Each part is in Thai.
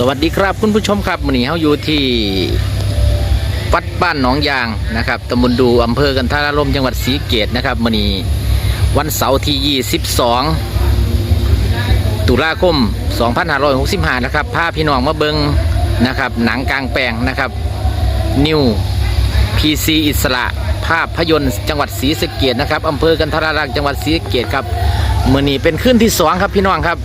สวัสดีครับคุณผู้ชมครับวันนี้เราอยู่ที่วัดบ้านหนองยางนะครับตำบลดูอำเภอกันทารารมจังหวัดศรีเกตนะครับวันนี้วันเสาร์ที่ 22 ตุลาคม 2565 นะครับพาพี่น้องมาเบิงนะครับหนังกลางแปลงนะครับนิวพีซีอิสระภาพพยนตร์จังหวัดศรีสะเกดนะครับอำเภอกันทารารักจังหวัดศรีสะเกดครับมื่อนี้เป็นขึ้นที่สองครับพี่น้องครับ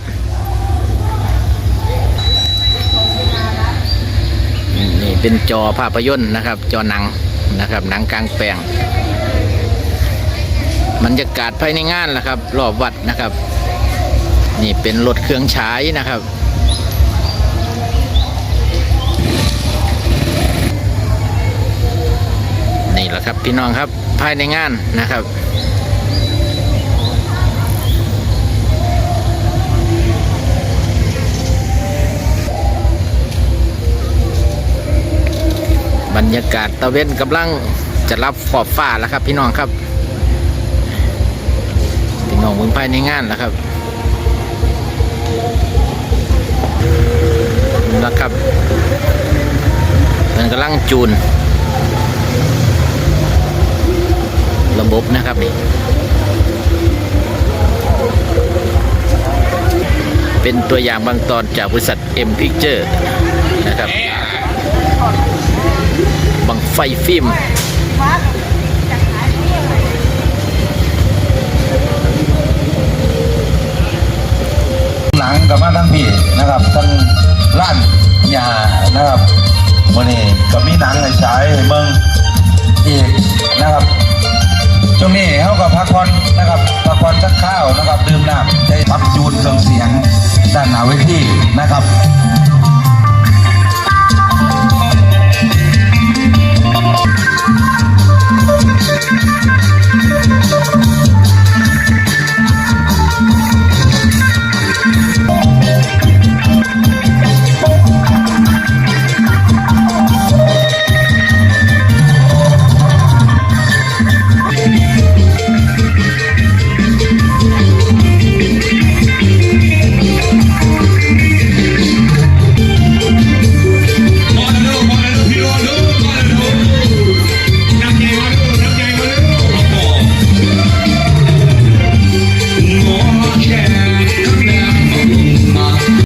นี่ เป็นจอภาพยนตร์นะครับ จอหนังนะครับหนังกลางแปลงบรรยากาศภายในงานนะครับ รอบวัดนะครับ นี่เป็นรถเครื่องฉายนะครับนี่แหละครับพี่น้องครับภายในงานนะครับ บรรยากาศตะเวนกำลังจะรับขอบฟ้าแล้วครับ พี่น้องครับ พี่น้องเมืองภายในงานแล้วครับนะครับมันกำลังจูน ระบบนะครับนี่เป็นตัวอย่างบางตอนจากบริษัท M Picture นะครับ ไฟฟิล์มหนังกับมาทั้งพี่นะครับทั้งร้านยานะครับวันนี้ก็มีหนังให้ฉายให้เบิ่งอีกนะครับช่วงนี้เขาก็พักผ่อนนะครับพักผ่อนสักข้าวนะครับดื่มน้ำได้ปรับจูนเครื่องเสียง